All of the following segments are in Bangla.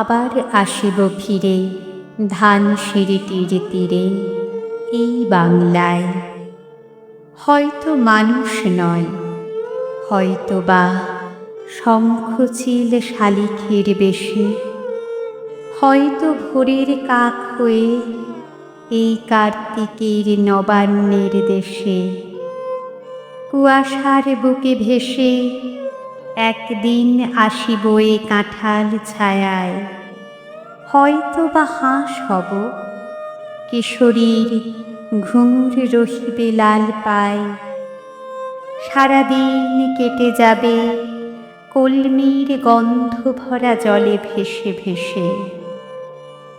আবার আসিব ফিরে, ধান সিঁড়িটির তীরে, এই বাংলায়। হয়তো মানুষ নয়, হয়তো বা শঙ্খচিল শালিখের বেশে, হয়তো ভোরের কাক হয়ে এই কার্তিকের নবান্নের দেশে, কুয়াশার বুকে ভেসে একদিন আসিব এ কাঁঠাল ছায়ায়। হয়তো বা হাঁস হব, কিশোরীর ঘুঙুর রহিবে লাল পায়। সারাদিন কেটে যাবে, কলমির গন্ধ ভরা জলে ভেসে ভেসে।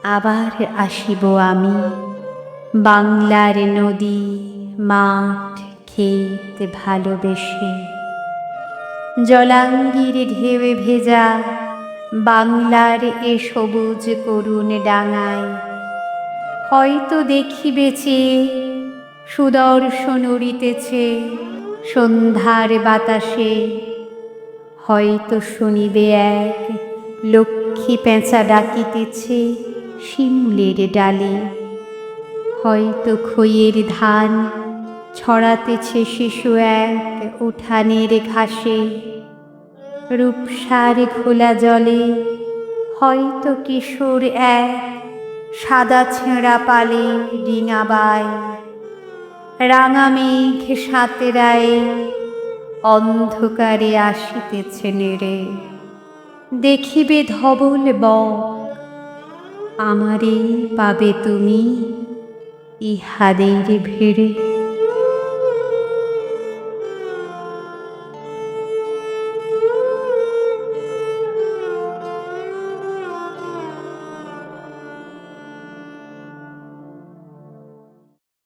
আবার আসিব আমি, বাংলার নদী, মাঠ, ক্ষেত ভালোবেসে। জলাঙ্গির ঢেউয়ে ভেজা বাংলার এ সবুজ করুণ ডাঙায়। হয়তো দেখিবে চেয়ে সুদর্শন উড়িতেছে সন্ধ্যার বাতাসে। হয়তো শুনিবে এক লক্ষ্মী পেঁচা ডাকিতেছে শিমুলের ডালে। হয়তো খইয়ের ধান ছড়াতেছে শিশু এক উঠানের ঘাসে। রূপসার খোলা জলে হয়তো কিশোর এক সাদা ছেঁড়া পালে ডিঙাবায় রাঙা মেঘ সাতেরায় অন্ধকারে আসিতেছে নেড়ে। দেখিবে ধবল বক আমারে পাবে তুমি ইহাদের ভিড়ে।